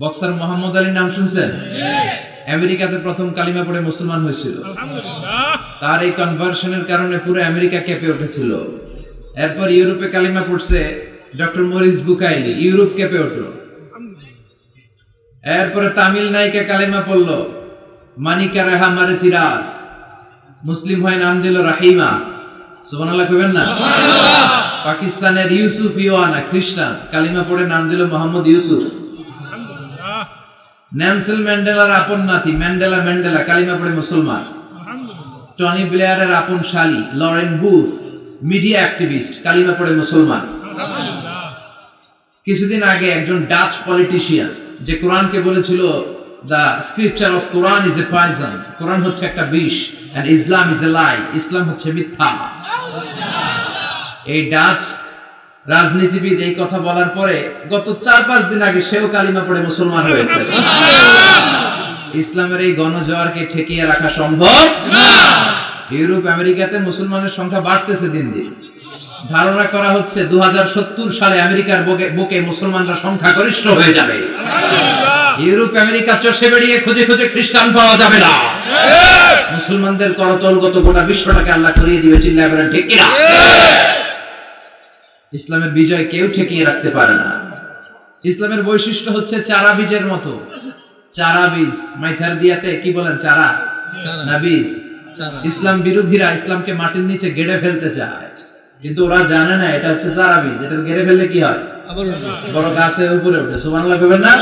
Boxer Muhammad আলীর নাম শুনছেন? আমেরিকাতে প্রথম কালিমা পড়ে মুসলমান হয়েছিল। তার এই কনভার্সনের কারণে পুরো আমেরিকা কেঁপে উঠেছিল। এরপর ইউরোপে কালিমা পড়ছে ডক্টর মরিস বুকাইলি ইউরোপ কেঁপে উঠল। এরপরে তামিল নায়িকা কালিমা পড়ল মানিকা রেহা মারে তিরাস মুসলিম হয় নাম দিল রাহিমা। সুবহানাল্লাহ কইবেন না? পাকিস্তানের ইউসুফ ইওয়ানা খ্রিস্টান কালিমা পড়ে নাম দিল মোহাম্মদ ইউসুফ। ন্যান্সেল ম্যান্ডেলার আপন নাতি ম্যান্ডেলা ম্যান্ডেলা কালিমা পড়ে মুসলমান। টনি ব্লেয়ারের আপন শালী লরেন বুফ মিডিয়া অ্যাক্টিভিস্ট কালিমা পড়ে মুসলমান। কিছুদিন আগে একজন ডাচ পলিটিশিয়ান যে কোরআনকে বলেছিল the scripture of Quran is a poison Quran হচ্ছে একটা বিষ এন্ড ইসলাম ইজ এ লাই ইসলাম হচ্ছে মিথ্যা। এই ডাচ রাজনীতিবিদ এই কথা বলার পরে গত চার পাঁচ দিন আগে সেও কালিমা পড়ে মুসলমান হয়েছে। ইসলামের এই গণজোয়ারকে ঠেকিয়ে রাখা সম্ভব? ইউরোপ, আমেরিকাতে মুসলমানের সংখ্যা বাড়তেছে দিন দিন। ধারণা করা হচ্ছে দুই হাজার সত্তর সালে আমেরিকার বুকে- মুসলমানরা সংখ্যা গরিষ্ঠ হয়ে যাবে। ইউরোপ, আমেরিকা চষে বেরিয়ে খুঁজে খুঁজে খ্রিস্টান পাওয়া যাবে না। মুসলমানদের করতলগত গোটা বিশ্বটাকে আল্লাহ করিয়ে দিবে, চিল্লায় বলেন, ঠিক কিনা? ইসলামের বিজয় কেউ ঠেকিয়ে রাখতে পারে না। ইসলামের বৈশিষ্ট্য হচ্ছে চারা বীজের মতো। চারা বীজ মাইথার দিয়াতে কি বলেন চারা। না বীজ। ইসলাম বিরোধীরা ইসলামকে মাটির নিচে গেড়ে ফেলতে চায়। কিন্তু ওরা জানে না এটা হচ্ছে চারা বীজ। এটা গেড়ে ফেলে কি হয়? বড় গাছের হয়ে উপরে উঠে। সুবান লাগবে না?